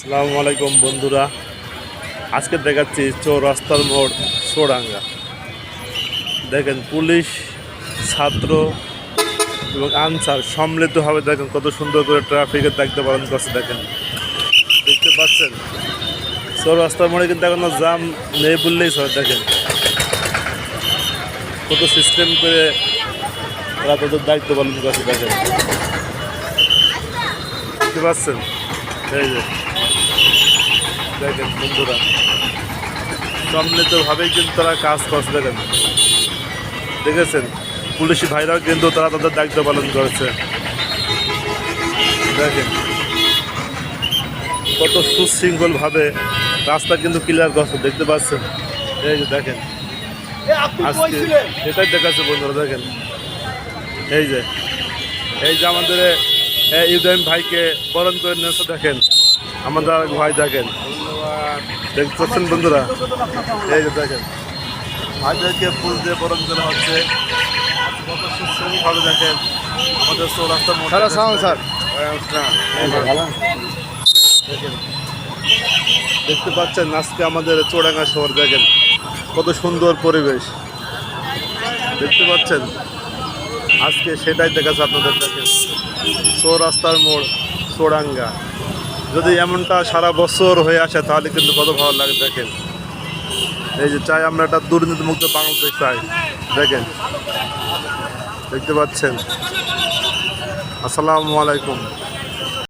আসসালামু আলাইকুম বন্ধুরা। আজকে দেখাচ্ছি চৌরাস্তার মোড় সোডাঙ্গা দেখেন পুলিশ, ছাত্র এবং আনসার সম্মিলিতভাবে দেখেন কত সুন্দর করে ট্রাফিকের দায়িত্ব পালন করছে, দেখেন। দেখতে পাচ্ছেন? চৌরাস্তার মোড়ে কিন্তু এখনও জাম নেই বললেই সব দেখেন। কত সিস্টেম করে তারা তাদের দায়িত্ব পালন করছে, দেখেন। দেখতে পাচ্ছেন? এই যে। দেখেন বন্ধুরা। সম্মিলিতভাবেই কিন্তু তারা কাজ করছে দেখেন। দেখেছেন? পুলিশি ভাইরাও কিন্তু তারা তাদের দায়িত্ব পালন করেছে। দেখেন। কত সুশৃঙ্খলভাবে রাস্তা কিন্তু ক্লিয়ার করছে দেখতে পাচ্ছেন? এই যে দেখেন। আজকে এটাই দেখাচ্ছে বন্ধুরা দেখেন। এই যে এই যে আমাদের ইব্রাহিম ভাইকে বরণ করে নিয়েছে দেখেন। আমাদের ভাই দেখেন। দেখতে পাচ্ছেন বন্ধুরা? এই যে দেখেন। ভাইদেরকে ফুল দিয়ে বরণ করা হচ্ছে। কত সুশ্রমভাবে দেখেন। আমাদের চৌরাস্তার মধ্যে স্যার, সালাম, স্যার। দেখেন। দেখতে পাচ্ছেন আজকে আমাদের চোরাঙ্গা শহর দেখেন। কত সুন্দর পরিবেশ। দেখতে পাচ্ছেন? আজকে সেটাই দেখাচ্ছে আপনাদের দেখেন। চৌরাস্তার মোড় চোরাঙ্গা। যদি এমনটা সারা বছর হয়ে আসে, তাহলে কিন্তু কত ভালো লাগে দেখেন। এই যে চাই আমরা একটা দুর্নীতিমুক্ত বাংলাদেশ চাই। দেখেন, দেখতে পাচ্ছেন? আসসালামু আলাইকুম।